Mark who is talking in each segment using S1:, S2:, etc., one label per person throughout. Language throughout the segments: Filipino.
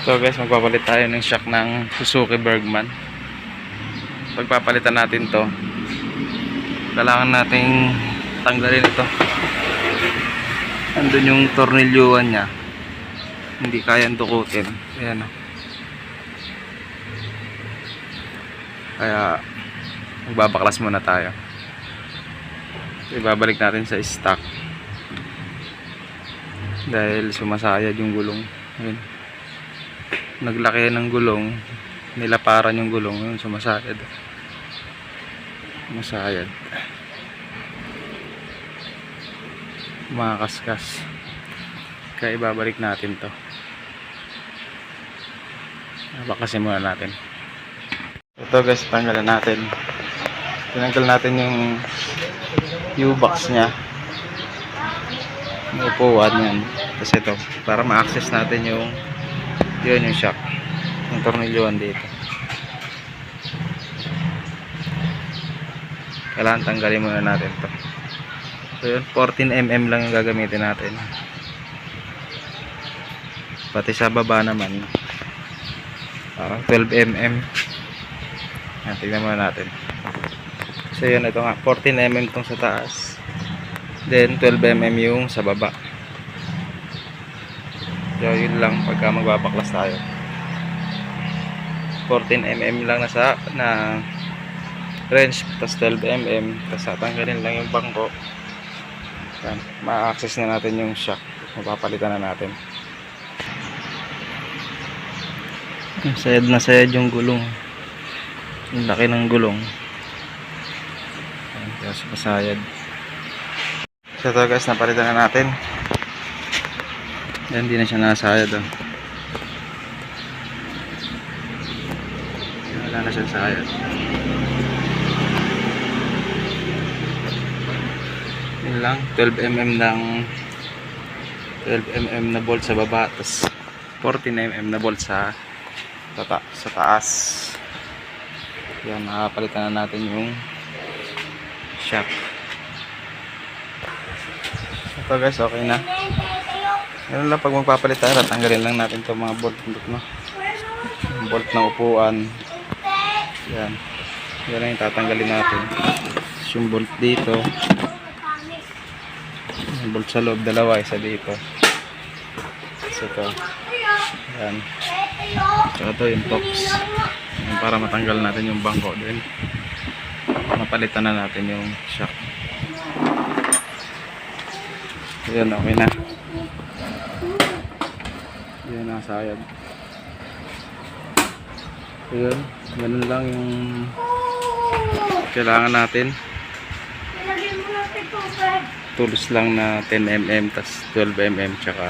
S1: So guys, magpapalit tayo ng shock ng Suzuki Bergman. Pagpapalitan natin to, kailangan nating tanggalin ito. Andun yung tornilyuan niya. Hindi kayang dukutin. Ayan. Kaya, magbabaklas muna tayo. Ibabalik natin sa stock. Dahil sumasayad yung gulong. Ayun. Naglaki ng gulong. Nilaparan yung gulong. Yun, sumasayad. Sumasayad. Makakaskas. Kaya ibabalik natin to. Bakasin muna natin. Ito guys, tanggalan natin. Tinanggal natin yung U-box. Yung upuan yan. Tapos ito, para ma-access natin yung yun yung shock. Yung tornilyoan dito. Kailangan tanggalin muna natin to. So yun, 14mm lang yung gagamitin natin. Pati sa baba naman, parang 12mm. Yan, tignan muna natin. So yun, ito nga, 14mm tong sa taas. Then 12mm yung sa baba. So yun lang pagka magbabaklas tayo. 14mm lang na sa na wrench tapos 12mm tapos tatanggalin lang yung bangko. Yan, ma-access na natin yung shock. Mapapalitan na natin. Sayad na sayad yung gulong. Ang laki ng gulong. Ayan, kaya sumasayad. So ito guys, napalitan na natin. Yan, hindi na siya nasayad. Oh. Wala na siya sayad. Yun lang, 12mm ng 12mm na bolt sa baba, tapos 14mm na bolt sa tata sa taas. Yan, nakapalitan na natin yung shock. Ito guys, okay na. Ganun lang pag magpapalit tayo, tanggalin lang natin itong mga bolt no? Bolt ng upuan. Yan. Yan lang yung tatanggalin natin. Tapos yung bolt dito. Yung bolt sa loob, dalawa, isa dito. Tapos ito. Yan. Tsaka ito yung tops. Yan, para matanggal natin yung bangko din. Mapalitan na natin yung shock. Yan, okay na. Yan, nasayad. Yun, ganun lang yung kailangan natin. Tools lang na 10mm, tas 12mm, tsaka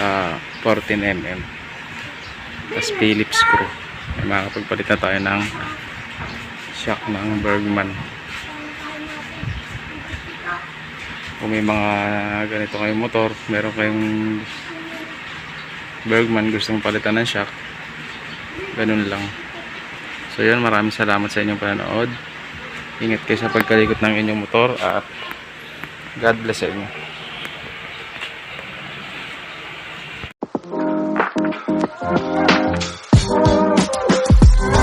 S1: ah, 14mm. Tas Phillips screw. May makakapagpalit na tayo ng shock ng Bergman. kung may mga ganito kayong motor meron kayong Bergman gustong palitan ng shock? Ganun lang. So yun maraming salamat sa inyong panonood. Ingat kayo sa pagkalikot ng inyong motor at God bless sa inyo